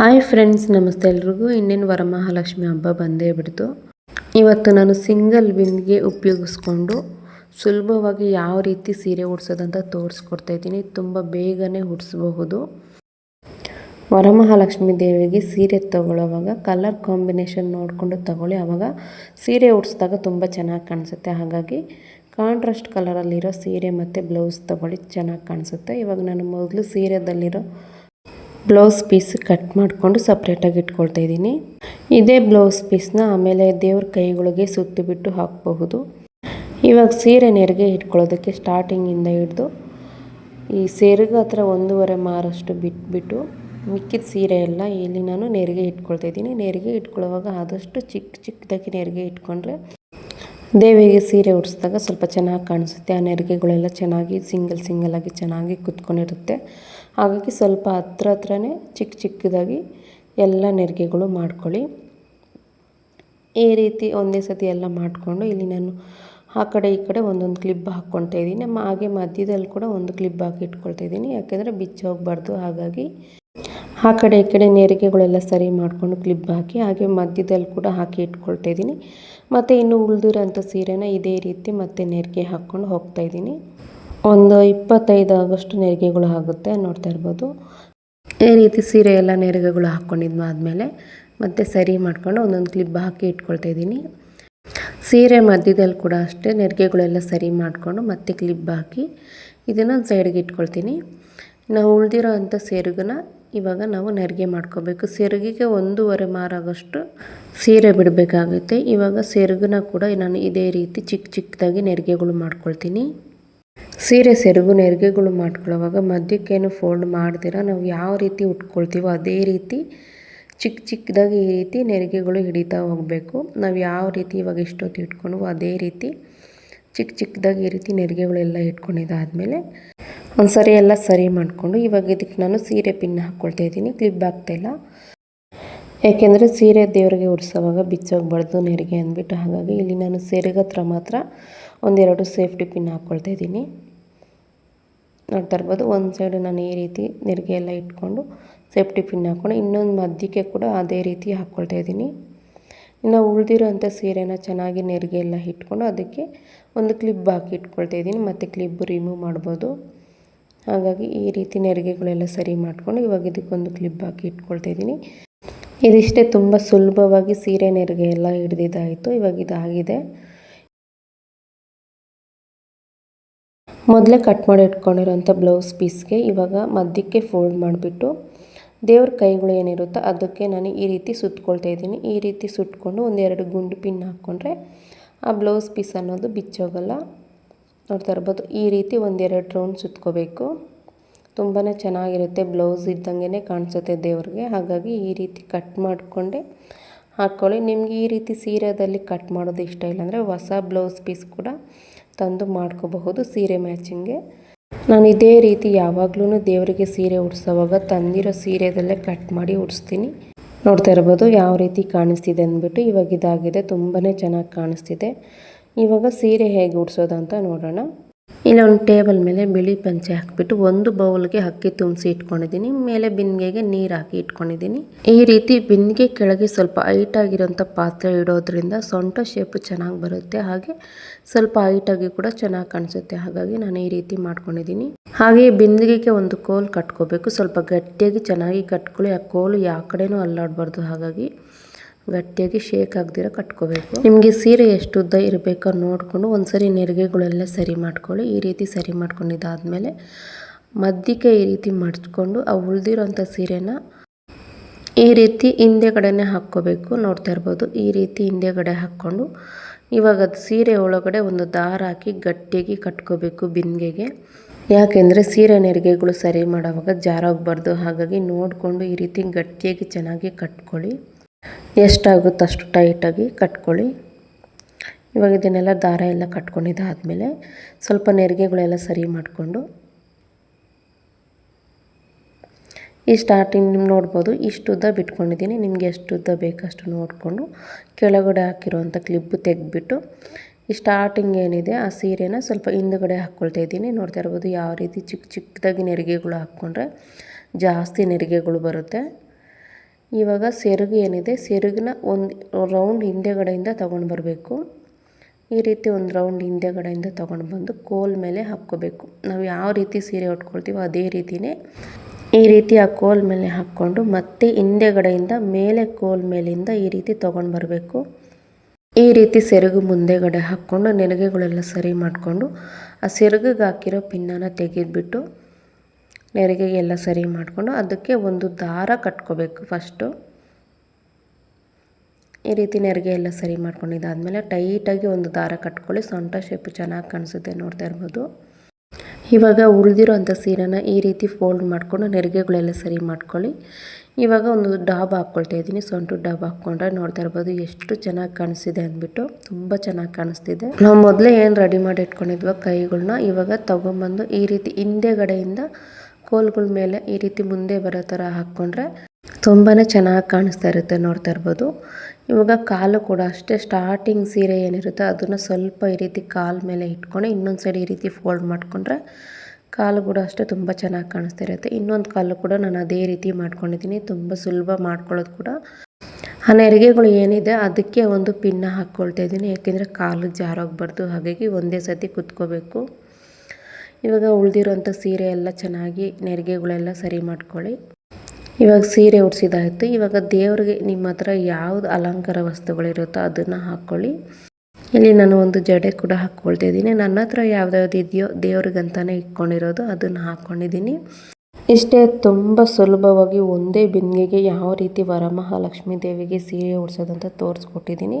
Hi friends, ನಮಸ್ತೆ ಎಲ್ರಿಗೂ. ಇನ್ನೇನು ವರಮಹಾಲಕ್ಷ್ಮಿ ಹಬ್ಬ ಬಂದೇ ಬಿಡ್ತು. ಇವತ್ತು ನಾನು ಸಿಂಗಲ್ ವಿನ್ಗೆ ಉಪಯೋಗಿಸ್ಕೊಂಡು ಸುಲಭವಾಗಿ ಯಾವ ರೀತಿ ಸೀರೆ ಉಡ್ಸೋದಂತ ತೋರಿಸ್ಕೊಡ್ತಾ ಇದ್ದೀನಿ. ತುಂಬ ಬೇಗನೆ ಉಡಿಸ್ಬಹುದು. ವರಮಹಾಲಕ್ಷ್ಮಿ ದೇವಿಗೆ ಸೀರೆ ತಗೊಳ್ಳೋವಾಗ ಕಲರ್ ಕಾಂಬಿನೇಷನ್ ನೋಡಿಕೊಂಡು ತಗೊಳ್ಳಿ. ಆವಾಗ ಸೀರೆ ಉಡಿಸಿದಾಗ ತುಂಬ ಚೆನ್ನಾಗಿ ಕಾಣಿಸುತ್ತೆ. ಹಾಗಾಗಿ ಕಾಂಟ್ರಾಸ್ಟ್ ಕಲರಲ್ಲಿರೋ ಸೀರೆ ಮತ್ತು ಬ್ಲೌಸ್ ತಗೊಳ್ಳಿ, ಚೆನ್ನಾಗಿ ಕಾಣಿಸುತ್ತೆ. ಇವಾಗ ನಾನು ಮೊದಲು ಸೀರೆದಲ್ಲಿರೋ ಬ್ಲೌಸ್ ಪೀಸ್ ಕಟ್ ಮಾಡಿಕೊಂಡು ಸಪ್ರೇಟಾಗಿ ಇಟ್ಕೊಳ್ತಾ ಇದ್ದೀನಿ. ಇದೇ ಬ್ಲೌಸ್ ಪೀಸ್ನ ಆಮೇಲೆ ದೇವ್ರ ಕೈಗಳಿಗೆ ಸುತ್ತಿಬಿಟ್ಟು ಹಾಕಬಹುದು. ಇವಾಗ ಸೀರೆ ನೆರಿಗೆ ಇಟ್ಕೊಳ್ಳೋದಕ್ಕೆ ಸ್ಟಾರ್ಟಿಂಗಿಂದ ಹಿಡಿದು ಈ ಸೆರಗು ಹತ್ರ ಒಂದೂವರೆ ಮಾರಷ್ಟು ಬಿಟ್ಬಿಟ್ಟು ಮಿಕ್ಕಿದ ಸೀರೆ ಎಲ್ಲ ಇಲ್ಲಿ ನಾನು ನೆರಿಗೆ ಇಟ್ಕೊಳ್ತಾ ಇದ್ದೀನಿ. ನೆರಿಗೆ ಇಟ್ಕೊಳ್ಳುವಾಗ ಆದಷ್ಟು ಚಿಕ್ಕ ಚಿಕ್ಕದಾಗಿ ನೆರಿಗೆ ಇಟ್ಕೊಂಡ್ರೆ ದೇವಿಗೆ ಸೀರೆ ಉಡಿಸಿದಾಗ ಸ್ವಲ್ಪ ಚೆನ್ನಾಗಿ ಕಾಣಿಸುತ್ತೆ. ಆ ನೆರಿಗೆಗಳೆಲ್ಲ ಚೆನ್ನಾಗಿ ಸಿಂಗಲ್ ಸಿಂಗಲ್ ಆಗಿ ಚೆನ್ನಾಗಿ ಕುತ್ಕೊಂಡಿರುತ್ತೆ. ಹಾಗಾಗಿ ಸ್ವಲ್ಪ ಹತ್ರ ಹತ್ರನೇ ಚಿಕ್ಕ ಚಿಕ್ಕದಾಗಿ ಎಲ್ಲ ನೆರಿಗೆಗಳು ಮಾಡ್ಕೊಳ್ಳಿ. ಈ ರೀತಿ ಒಂದೇ ಸತಿ ಎಲ್ಲ ಮಾಡಿಕೊಂಡು ಇಲ್ಲಿ ನಾನು ಆ ಕಡೆ ಈ ಕಡೆ ಒಂದೊಂದು ಕ್ಲಿಪ್ ಹಾಕ್ಕೊಳ್ತಾ ಇದ್ದೀನಿ. ಹಾಗೆ ಮಧ್ಯದಲ್ಲಿ ಕೂಡ ಒಂದು ಕ್ಲಿಪ್ ಹಾಕಿ ಇಟ್ಕೊಳ್ತಾ ಇದ್ದೀನಿ. ಯಾಕೆಂದರೆ ಬಿಚ್ಚಿ ಹೋಗಬಾರ್ದು. ಹಾಗಾಗಿ ಆ ಕಡೆ ಈ ಕಡೆ ನೆರಿಗೆಗಳೆಲ್ಲ ಸರಿ ಮಾಡಿಕೊಂಡು ಕ್ಲಿಪ್ ಹಾಕಿ ಹಾಗೆ ಮಧ್ಯದಲ್ಲಿ ಕೂಡ ಹಾಕಿ ಇಟ್ಕೊಳ್ತಾ ಇದ್ದೀನಿ. ಮತ್ತು ಇನ್ನು ಉಳಿದಿರೋಂಥ ಸೀರೆನ ಇದೇ ರೀತಿ ಮತ್ತೆ ನೆರಿಗೆ ಹಾಕ್ಕೊಂಡು ಹೋಗ್ತಾ ಇದ್ದೀನಿ. ಒಂದು ಇಪ್ಪತ್ತೈದು ಆಗಷ್ಟು ನೆರಿಗೆಗಳು ಆಗುತ್ತೆ ನೋಡ್ತಾ ಇರ್ಬೋದು. ಈ ರೀತಿ ಸೀರೆ ಎಲ್ಲ ನೆರಿಗೆಗಳು ಹಾಕ್ಕೊಂಡಿದ್ದಾದ್ಮೇಲೆ ಮತ್ತೆ ಸರಿ ಮಾಡ್ಕೊಂಡು ಒಂದೊಂದು ಕ್ಲಿಪ್ ಹಾಕಿ ಇಟ್ಕೊಳ್ತಾ ಇದ್ದೀನಿ. ಸೀರೆ ಮಧ್ಯದಲ್ಲಿ ಕೂಡ ಅಷ್ಟೇ ನೆರಿಗೆಗಳೆಲ್ಲ ಸರಿ ಮಾಡಿಕೊಂಡು ಮತ್ತೆ ಕ್ಲಿಪ್ ಹಾಕಿ ಇದನ್ನು ಸೈಡ್ಗೆ ಇಟ್ಕೊಳ್ತೀನಿ. ನಾವು ಉಳಿದಿರೋ ಅಂಥ ಸೆರಗನ್ನ ಇವಾಗ ನಾವು ನೆರಿಗೆ ಮಾಡ್ಕೋಬೇಕು. ಸೆರಗಿಗೆ ಒಂದೂವರೆ ಮಾರಾಗಷ್ಟು ಸೀರೆ ಬಿಡಬೇಕಾಗುತ್ತೆ ಇವಾಗ ಸೆರಗನ್ನ ಕೂಡ ನಾನು ಇದೇ ರೀತಿ ಚಿಕ್ಕ ಚಿಕ್ಕದಾಗಿ ನೆರಿಗೆಗಳು ಮಾಡ್ಕೊಳ್ತೀನಿ. ಸೀರೆ ಸೆರಗು ನೆರಿಗೆಗಳು ಮಾಡ್ಕೊಳ್ಳೋವಾಗ ಮಧ್ಯಕ್ಕೇನು ಫೋಲ್ಡ್ ಮಾಡ್ದಿರ ನಾವು ಯಾವ ರೀತಿ ಉಟ್ಕೊಳ್ತೀವೋ ಅದೇ ರೀತಿ ಚಿಕ್ಕ ಚಿಕ್ಕದಾಗಿ ಈ ರೀತಿ ನೆರಿಗೆಗಳು ಹಿಡಿತಾ ಹೋಗಬೇಕು. ನಾವು ಯಾವ ರೀತಿ ಇವಾಗ ಎಷ್ಟೊತ್ತು ಇಟ್ಕೊಂಡು ಅದೇ ರೀತಿ ಚಿಕ್ಕ ಚಿಕ್ಕದಾಗಿ ಈ ರೀತಿ ನೆರಿಗೆಗಳೆಲ್ಲ ಇಟ್ಕೊಂಡಿದ್ದಾದಮೇಲೆ ಒಂದು ಸರಿ ಎಲ್ಲ ಸರಿ ಮಾಡಿಕೊಂಡು ಇವಾಗ ಇದಕ್ಕೆ ನಾನು ಸೀರೆ ಪಿನ್ ಹಾಕ್ಕೊಳ್ತಾ ಇದ್ದೀನಿ ಕ್ಲಿಪ್ ಇಲ್ಲ. ಯಾಕೆಂದರೆ ಸೀರೆ ದೇವರಿಗೆ ಉಡಿಸೋವಾಗ ಬಿಚ್ಚೋಗ್ಬಾರ್ದು ನೆರಿಗೆ ಅಂದ್ಬಿಟ್ಟು ಹಾಗಾಗಿ ಇಲ್ಲಿ ನಾನು ಸೀರೆಗೆ ಹತ್ರ ಮಾತ್ರ ಒಂದೆರಡು ಸೇಫ್ಟಿ ಪಿನ್ ಹಾಕ್ಕೊಳ್ತಾ ಇದ್ದೀನಿ. ನೋಡ್ತಾ ಇರ್ಬೋದು ಒಂದು ಸೈಡು ನಾನು ಈ ರೀತಿ ನೆರಿಗೆ ಎಲ್ಲ ಇಟ್ಕೊಂಡು ಸೇಫ್ಟಿ ಪಿನ್ ಹಾಕ್ಕೊಂಡು ಇನ್ನೊಂದು ಮಧ್ಯಕ್ಕೆ ಕೂಡ ಅದೇ ರೀತಿ ಹಾಕ್ಕೊಳ್ತಾ ಇದ್ದೀನಿ. ಇನ್ನು ಉಳಿದಿರೋಂಥ ಸೀರೆನ ಚೆನ್ನಾಗಿ ನೆರಿಗೆ ಎಲ್ಲ ಇಟ್ಕೊಂಡು ಅದಕ್ಕೆ ಒಂದು ಕ್ಲಿಪ್ ಹಾಕಿ ಇಟ್ಕೊಳ್ತಾ ಇದ್ದೀನಿ, ಮತ್ತು ಕ್ಲಿಪ್ ರಿಮೂವ್ ಮಾಡ್ಬೋದು. ಹಾಗಾಗಿ ಈ ರೀತಿ ನೆರಿಗೆಗಳೆಲ್ಲ ಸರಿ ಮಾಡಿಕೊಂಡು ಇವಾಗ ಇದಕ್ಕೊಂದು ಕ್ಲಿಪ್ ಹಾಕಿ ಇಟ್ಕೊಳ್ತಾ ಇದ್ದೀನಿ. ಇದಿಷ್ಟೇ ತುಂಬ ಸುಲಭವಾಗಿ ಸೀರೆ ನೆರಿಗೆ ಎಲ್ಲ ಹಿಡ್ದಿದ್ದಾಯಿತು. ಇವಾಗ ಇದಾಗಿದೆ. ಮೊದಲೇ ಕಟ್ ಮಾಡಿ ಇಟ್ಕೊಂಡಿರೋಂಥ ಬ್ಲೌಸ್ ಪೀಸ್ಗೆ ಇವಾಗ ಮಧ್ಯಕ್ಕೆ ಫೋಲ್ಡ್ ಮಾಡಿಬಿಟ್ಟು ದೇವ್ರ ಕೈಗಳು ಏನಿರುತ್ತೋ ಅದಕ್ಕೆ ನಾನು ಈ ರೀತಿ ಸುತ್ಕೊಳ್ತಾ ಇದ್ದೀನಿ. ಈ ರೀತಿ ಸುಟ್ಕೊಂಡು ಒಂದೆರಡು ಗುಂಡು ಪಿನ್ ಹಾಕ್ಕೊಂಡ್ರೆ ಆ ಬ್ಲೌಸ್ ಪೀಸ್ ಅನ್ನೋದು ಬಿಚ್ಚೋಗಲ್ಲ. ನೋಡ್ತಾ ಇರ್ಬೋದು, ಈ ರೀತಿ ಒಂದೆರಡು ರೌಂಡ್ ಸುತ್ಕೋಬೇಕು. ತುಂಬಾ ಚೆನ್ನಾಗಿರುತ್ತೆ ಬ್ಲೌಸ್ ಇದ್ದಂಗೆ ಕಾಣಿಸುತ್ತೆ ದೇವ್ರಿಗೆ. ಹಾಗಾಗಿ ಈ ರೀತಿ ಕಟ್ ಮಾಡಿಕೊಂಡೆ ಹಾಕ್ಕೊಳ್ಳಿ ನಿಮಗೆ ಈ ರೀತಿ ಸೀರೆದಲ್ಲಿ ಕಟ್ ಮಾಡೋದು ಇಷ್ಟ ಇಲ್ಲ ಅಂದರೆ ಹೊಸ ಬ್ಲೌಸ್ ಪೀಸ್ ಕೂಡ ತಂದು ಮಾಡ್ಕೋಬಹುದು ಸೀರೆ ಮ್ಯಾಚಿಂಗ್ಗೆ ನಾನು ಇದೇ ರೀತಿ ಯಾವಾಗಲೂ ದೇವರಿಗೆ ಸೀರೆ ಉಡ್ಸೋವಾಗ ತಂದಿರೋ ಸೀರೆದಲ್ಲೇ ಕಟ್ ಮಾಡಿ ಉಡಿಸ್ತೀನಿ. ನೋಡ್ತಾ ಇರ್ಬೋದು ಯಾವ ರೀತಿ ಕಾಣಿಸ್ತಿದೆ ಅಂದ್ಬಿಟ್ಟು ಇವಾಗ ಇದಾಗಿದೆ ತುಂಬಾ ಚೆನ್ನಾಗಿ ಕಾಣಿಸ್ತಿದೆ. ಇವಾಗ ಸೀರೆ ಹೇಗೆ ಉಡ್ಸೋದು ಅಂತ ನೋಡೋಣ. ಇಲ್ಲ ಒಂದು ಟೇಬಲ್ ಮೇಲೆ ಬಿಳಿ ಪಂಚೆ ಹಾಕಿಬಿಟ್ಟು ಒಂದು ಬೌಲ್ಗೆ ಅಕ್ಕಿ ತುಂಬಿಸಿ ಇಟ್ಕೊಂಡಿದ್ದೀನಿ. ಮೇಲೆ ಬಿಂದಿಗೆಗೆ ನೀರು ಹಾಕಿ ಇಟ್ಕೊಂಡಿದ್ದೀನಿ. ಈ ರೀತಿ ಬಿಂದಿಗೆ ಕೆಳಗೆ ಸ್ವಲ್ಪ ಹೈಟ್ ಆಗಿರೋಂಥ ಪಾತ್ರೆ ಇಡೋದ್ರಿಂದ ಸೊಂಟ ಶೇಪ್ ಚೆನ್ನಾಗಿ ಬರುತ್ತೆ. ಹಾಗೆ ಸ್ವಲ್ಪ ಹೈಟಾಗಿ ಕೂಡ ಚೆನ್ನಾಗಿ ಕಾಣಿಸುತ್ತೆ. ಹಾಗಾಗಿ ನಾನು ಈ ರೀತಿ ಮಾಡ್ಕೊಂಡಿದ್ದೀನಿ. ಹಾಗೆ ಬಿಂದಿಗೆಗೆ ಒಂದು ಕೋಲ್ ಕಟ್ಕೋಬೇಕು. ಸ್ವಲ್ಪ ಗಟ್ಟಿಯಾಗಿ ಚೆನ್ನಾಗಿ ಕಟ್ಕೊಳ್ಳಿ. ಆ ಕೋಲು ಯಾವ ಕಡೆನೂ ಅಲ್ಲಾಡಬಾರ್ದು. ಹಾಗಾಗಿ ಗಟ್ಟಿಯಾಗಿ ಶೇಕ್ ಆಗದಿರ ಕಟ್ಕೋಬೇಕು. ನಿಮಗೆ ಸೀರೆ ಎಷ್ಟು ಉದ್ದ ಇರಬೇಕೋ ನೋಡಿಕೊಂಡು ಒಂದ್ಸರಿ ನೆರಿಗೆಗಳೆಲ್ಲ ಸರಿ ಮಾಡ್ಕೊಳ್ಳಿ. ಈ ರೀತಿ ಸರಿ ಮಾಡ್ಕೊಂಡಿದ್ದಾದಮೇಲೆ ಮಧ್ಯಕ್ಕೆ ಈ ರೀತಿ ಮಡ್ಚ್ಕೊಂಡು ಆ ಉಳಿದಿರೋಂಥ ಸೀರೆನ ಈ ರೀತಿ ಹಿಂದೆಗಡೆನೆ ಹಾಕ್ಕೋಬೇಕು. ನೋಡ್ತಾ ಇರ್ಬೋದು, ಈ ರೀತಿ ಹಿಂದೆಗಡೆ ಹಾಕ್ಕೊಂಡು ಇವಾಗ ಅದು ಸೀರೆ ಒಳಗಡೆ ಒಂದು ದಾರ ಹಾಕಿ ಗಟ್ಟಿಯಾಗಿ ಕಟ್ಕೋಬೇಕು ಬಿಂದಿಗೆಗೆ ಯಾಕೆಂದರೆ ಸೀರೆ ನೆರಿಗೆಗಳು ಸರಿ ಮಾಡೋವಾಗ ಜಾರೋಗ್ಬಾರ್ದು ಹಾಗಾಗಿ ನೋಡಿಕೊಂಡು ಈ ರೀತಿ ಗಟ್ಟಿಯಾಗಿ ಚೆನ್ನಾಗಿ ಕಟ್ಕೊಳ್ಳಿ. ಎಷ್ಟಾಗುತ್ತೋ ಅಷ್ಟು ಟೈಟಾಗಿ ಕಟ್ಕೊಳ್ಳಿ. ಇವಾಗ ಇದನ್ನೆಲ್ಲ ದಾರ ಎಲ್ಲ ಕಟ್ಕೊಂಡಿದ್ದಾದಮೇಲೆ ಸ್ವಲ್ಪ ನೆರಿಗೆಗಳೆಲ್ಲ ಸರಿ ಮಾಡಿಕೊಂಡು. ಈ ಸ್ಟಾರ್ಟಿಂಗ್ ನಿಮ್ಮ ನೋಡ್ಬೋದು ಇಷ್ಟು ಉದ್ದ ಬಿಟ್ಕೊಂಡಿದ್ದೀನಿ. ನಿಮಗೆ ಎಷ್ಟು ಉದ್ದ ಬೇಕಷ್ಟು ನೋಡಿಕೊಂಡು ಕೆಳಗಡೆ ಹಾಕಿರೋವಂಥ ಕ್ಲಿಪ್ಪು ತೆಗೆದ್ಬಿಟ್ಟು, ಈ ಸ್ಟಾರ್ಟಿಂಗ್ ಏನಿದೆ ಆ ಸೀರೆನ ಸ್ವಲ್ಪ ಹಿಂದುಗಡೆ ಹಾಕ್ಕೊಳ್ತಾ ಇದ್ದೀನಿ. ನೋಡ್ತಾ ಇರ್ಬೋದು, ಯಾವ ರೀತಿ ಚಿಕ್ಕ ಚಿಕ್ಕದಾಗಿ ನೆರಿಗೆಗಳು ಹಾಕ್ಕೊಂಡ್ರೆ ಜಾಸ್ತಿ ನೆರಿಗೆಗಳು ಬರುತ್ತೆ. ಇವಾಗ ಸೆರಗು ಏನಿದೆ, ಸೆರಗನ್ನ ಒಂದು ರೌಂಡ್ ಹಿಂದೆಗಡೆಯಿಂದ ತೊಗೊಂಡು ಬರಬೇಕು. ಈ ರೀತಿ ಒಂದು ರೌಂಡ್ ಹಿಂದೆಗಡೆಯಿಂದ ತೊಗೊಂಡು ಬಂದು ಕೋಲ್ ಮೇಲೆ ಹಾಕ್ಕೋಬೇಕು. ನಾವು ಯಾವ ರೀತಿ ಸೀರೆ ಉಟ್ಕೊಳ್ತೀವೋ ಅದೇ ರೀತಿಯೇ ಈ ರೀತಿ ಆ ಕೋಲ್ ಮೇಲೆ ಹಾಕ್ಕೊಂಡು ಮತ್ತೆ ಹಿಂದೆಗಡೆಯಿಂದ ಮೇಲೆ ಕೋಲ್ ಮೇಲಿಂದ ಈ ರೀತಿ ತೊಗೊಂಡು ಬರಬೇಕು. ಈ ರೀತಿ ಸೆರಗು ಮುಂದೆಗಡೆ ಹಾಕ್ಕೊಂಡು ನೆನಗೆಗಳೆಲ್ಲ ಸರಿ ಮಾಡಿಕೊಂಡು ಆ ಸೆರಗಿಗೆ ಹಾಕಿರೋ ಪಿನ್ನನ್ನು ತೆಗೆದುಬಿಟ್ಟು ನೆರಿಗೆಗೆಲ್ಲ ಸರಿ ಮಾಡಿಕೊಂಡು ಅದಕ್ಕೆ ಒಂದು ದಾರ ಕಟ್ಕೋಬೇಕು ಫಸ್ಟು. ಈ ರೀತಿ ನೆರಿಗೆ ಎಲ್ಲ ಸರಿ ಮಾಡ್ಕೊಂಡಿದ್ದಾದಮೇಲೆ ಟೈಟಾಗಿ ಒಂದು ದಾರ ಕಟ್ಕೊಳ್ಳಿ, ಸೊಂಟ ಶೇಪ್ ಚೆನ್ನಾಗಿ ಕಾಣಿಸುತ್ತೆ ನೋಡ್ತಾ ಇರ್ಬೋದು. ಇವಾಗ ಉಳಿದಿರೋ ಅಂಥ ಸೀರೆನ ಈ ರೀತಿ ಫೋಲ್ಡ್ ಮಾಡಿಕೊಂಡು ನೆರಿಗೆಗಳೆಲ್ಲ ಸರಿ ಮಾಡ್ಕೊಳ್ಳಿ. ಇವಾಗ ಒಂದು ಡಾಬ್ ಹಾಕ್ಕೊಳ್ತಾ ಇದ್ದೀನಿ, ಸೊಂಟು ಡಾಬ್ ಹಾಕ್ಕೊಂಡ್ರೆ ನೋಡ್ತಾ ಇರ್ಬೋದು ಎಷ್ಟು ಚೆನ್ನಾಗಿ ಕಾಣಿಸ್ತಿದೆ ಅಂದ್ಬಿಟ್ಟು, ತುಂಬ ಚೆನ್ನಾಗಿ ಕಾಣಿಸ್ತಿದೆ. ನಾವು ಮೊದಲೇ ಏನು ರೆಡಿ ಮಾಡಿ ಇಟ್ಕೊಂಡಿದ್ವೋ ಕೈಗಳನ್ನ ಇವಾಗ ತೊಗೊಂಬಂದು ಈ ರೀತಿ ಹಿಂದೆಗಡೆಯಿಂದ ಕೋಲ್ಗಳ ಮೇಲೆ ಈ ರೀತಿ ಮುಂದೆ ಬರೋ ಥರ ಹಾಕ್ಕೊಂಡ್ರೆ ತುಂಬಾ ಚೆನ್ನಾಗಿ ಕಾಣಿಸ್ತಾ ಇರುತ್ತೆ ನೋಡ್ತಾ ಇರ್ಬೋದು. ಇವಾಗ ಕಾಲು ಕೂಡ ಅಷ್ಟೇ ಸ್ಟಾರ್ಟಿಂಗ್ ಸೀರೆ ಏನಿರುತ್ತೆ ಅದನ್ನು ಸ್ವಲ್ಪ ಈ ರೀತಿ ಕಾಲು ಮೇಲೆ ಇಟ್ಕೊಂಡು ಇನ್ನೊಂದು ಸೈಡ್ ಈ ರೀತಿ ಫೋಲ್ಡ್ ಮಾಡಿಕೊಂಡ್ರೆ ಕಾಲು ಕೂಡ ಅಷ್ಟೇ ತುಂಬ ಚೆನ್ನಾಗಿ ಕಾಣಿಸ್ತಾ ಇರುತ್ತೆ. ಇನ್ನೊಂದು ಕಾಲು ಕೂಡ ನಾನು ಅದೇ ರೀತಿ ಮಾಡ್ಕೊಂಡಿದ್ದೀನಿ, ತುಂಬ ಸುಲಭ ಮಾಡ್ಕೊಳ್ಳೋದು ಕೂಡ. ಆ ನೆರಿಗೆಗಳು ಏನಿದೆ ಅದಕ್ಕೆ ಒಂದು ಪಿನ್ನ ಹಾಕ್ಕೊಳ್ತಾ ಇದ್ದೀನಿ, ಯಾಕೆಂದರೆ ಕಾಲು ಜಾರೋಗ್ಬಾರ್ದು. ಹಾಗಾಗಿ ಒಂದೇ ಸತಿ ಕುತ್ಕೋಬೇಕು. ಇವಾಗ ಉಳಿದಿರೋಂಥ ಸೀರೆ ಎಲ್ಲ ಚೆನ್ನಾಗಿ ನೆರಿಗೆಗಳೆಲ್ಲ ಸರಿ ಮಾಡ್ಕೊಳ್ಳಿ. ಇವಾಗ ಸೀರೆ ಉಡ್ಸಿದಾಯಿತು. ಇವಾಗ ದೇವ್ರಿಗೆ ನಿಮ್ಮ ಹತ್ರ ಯಾವ್ದು ಅಲಂಕಾರ ವಸ್ತುಗಳಿರುತ್ತೋ ಅದನ್ನು ಹಾಕ್ಕೊಳ್ಳಿ ಇಲ್ಲಿ ನಾನು ಒಂದು ಜಡೆ ಕೂಡ ಹಾಕ್ಕೊಳ್ತಾ ಇದ್ದೀನಿ. ನನ್ನ ಹತ್ರ ಯಾವ್ದಾವ್ದು ಇದೆಯೋ ದೇವ್ರಿಗಂತಾನೆ ಇಟ್ಕೊಂಡಿರೋದು ಅದನ್ನು ಹಾಕ್ಕೊಂಡಿದ್ದೀನಿ ಇಷ್ಟೇ ತುಂಬ ಸುಲಭವಾಗಿ ಒಂದೇ ಬಿಂದಿಗೆಗೆ ಯಾವ ರೀತಿ ವರಮಹಾಲಕ್ಷ್ಮೀ ದೇವಿಗೆ ಸೀರೆ ಉಡ್ಸೋದಂತ ತೋರಿಸ್ಕೊಟ್ಟಿದ್ದೀನಿ.